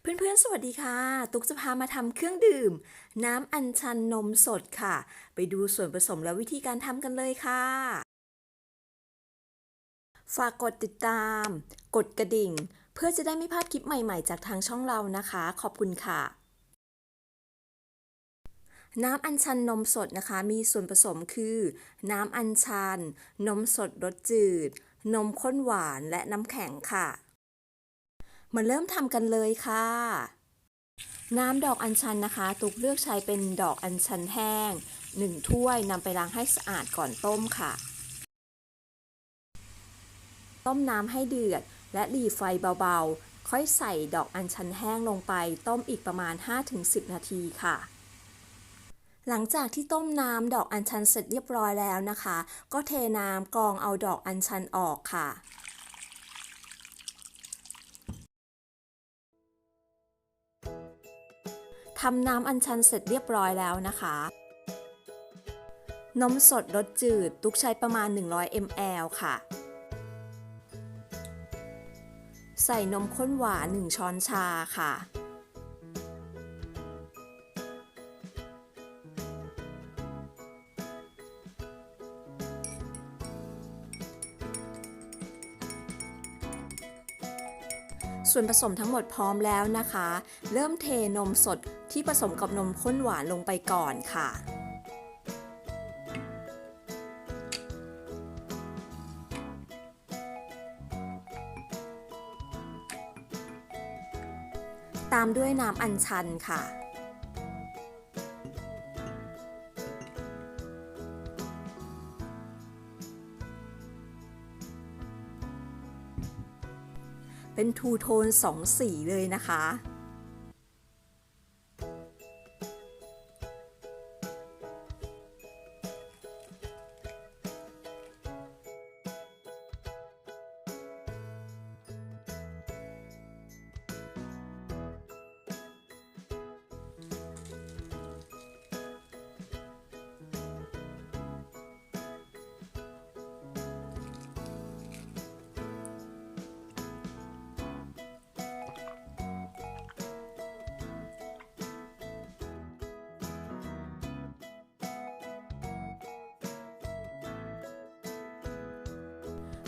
เพื่อนๆ สวัสดีค่ะ ตุ๊กจะพามาทำเครื่องดื่ม น้ำอัญชันนมสดค่ะ ไปดูส่วนผสมและวิธีการทำกันเลยค่ะ ฝากกดติดตาม กดกระดิ่ง เพื่อจะได้ไม่พลาดคลิปใหม่ๆ จากทางช่องเรานะคะ ขอบคุณค่ะ น้ำอัญชันนมสดนะคะ มีส่วนผสมคือ น้ำอัญชัน นมสดรสจืด นมข้นหวานและน้ำแข็งค่ะ มาเริ่มทำกันเลยค่ะ น้ำดอกอัญชันนะคะ ตุกเลือกใช้เป็นดอกอัญชันแห้ง 1 ถ้วยนำไปล้างให้สะอาดก่อนต้มค่ะ ต้มน้ำให้เดือดและหลีไฟเบาๆ ค่อยใส่ดอกอัญชันแห้งลงไป ต้มอีกประมาณ 5-10 นาทีค่ะหลังจากที่ต้มน้ำดอกอัญชันเสร็จเรียบร้อยแล้วนะคะ ก็เทน้ำกรองเอาดอกอัญชันออกค่ะ ทำน้ำอัญชันเสร็จเรียบร้อยแล้วนะคะ นมสดรสจืดตุกใช้ประมาณ 100 ml ค่ะ ใส่นมข้นหวาน 1 ช้อนชาค่ะ ส่วนผสมทั้งหมดพร้อมแล้วนะคะ เริ่มเทนมสดที่ผสมกับนมข้นหวานลงไปก่อนค่ะตามด้วยน้ำอัญชันค่ะ เป็นทูโทนสองสีเลยนะคะ